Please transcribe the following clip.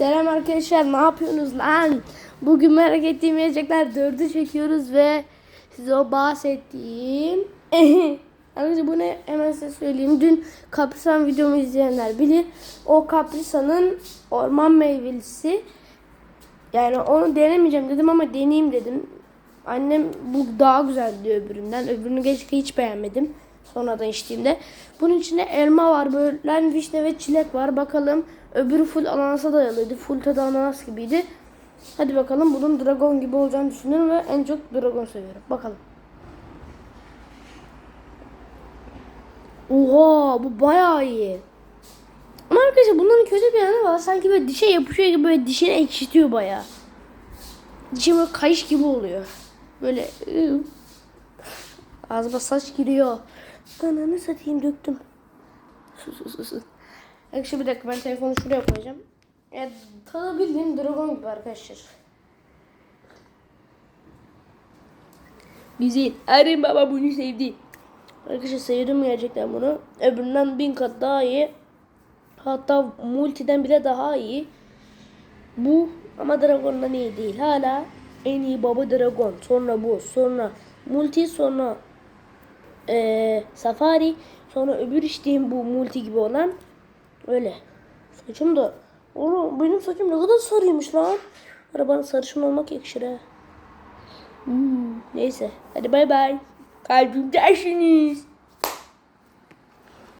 Selam arkadaşlar ne yapıyorsunuz lan? Bugün merak ettiğim yiyecekler 4'ü çekiyoruz ve size o bahsettiğim Arkadaşlar bu ne hemen size söyleyeyim. Dün Kaprisan videomu izleyenler bilir. O Kaprisan'ın orman meyvelisi. Yani onu denemeyeceğim dedim ama deneyeyim dedim. Annem bu daha güzel diyor öbüründen. Öbürünü geçti hiç beğenmedim. Sonradan içtiğimde. Bunun içinde elma var, böyle vişne ve çilek var. Bakalım öbürü full ananasa dayalıydı. Full tadı ananas gibiydi. Hadi bakalım bunun dragon gibi olacağını düşünüyorum ve en çok dragon seviyorum. Bakalım. Oha bu bayağı iyi. Ama arkadaşlar bunların kötü bir yanı var. Sanki böyle dişe yapışıyor gibi böyle dişini ekşitiyor bayağı. Dişim böyle kayış gibi oluyor. Böyle ıı. Ağzıma saç giriyor. Ananı satayım döktüm. Sus sus sus. Arkadaşlar bir dakika ben telefonu şuraya koyacağım. Ya tadı bildiğin dragon gibi arkadaşlar. Güzel. Arın baba bunu sevdi. Arkadaşlar sevdim gerçekten bunu. Öbüründen bin kat daha iyi. Hatta multiden bile daha iyi. Bu ama Dragon'dan iyi değil. Hala en iyi baba Dragon. Sonra bu. Sonra multi. Sonra eee, Safari. Sonra öbür içtiğim bu multi gibi olan. Öyle. Saçım da. Oğlum benim saçım ne kadar sarıymış lan. Arabanın sarışın olmak yakışır ha. Hmm, neyse. Hadi bay bay. Kalbimdesiniz.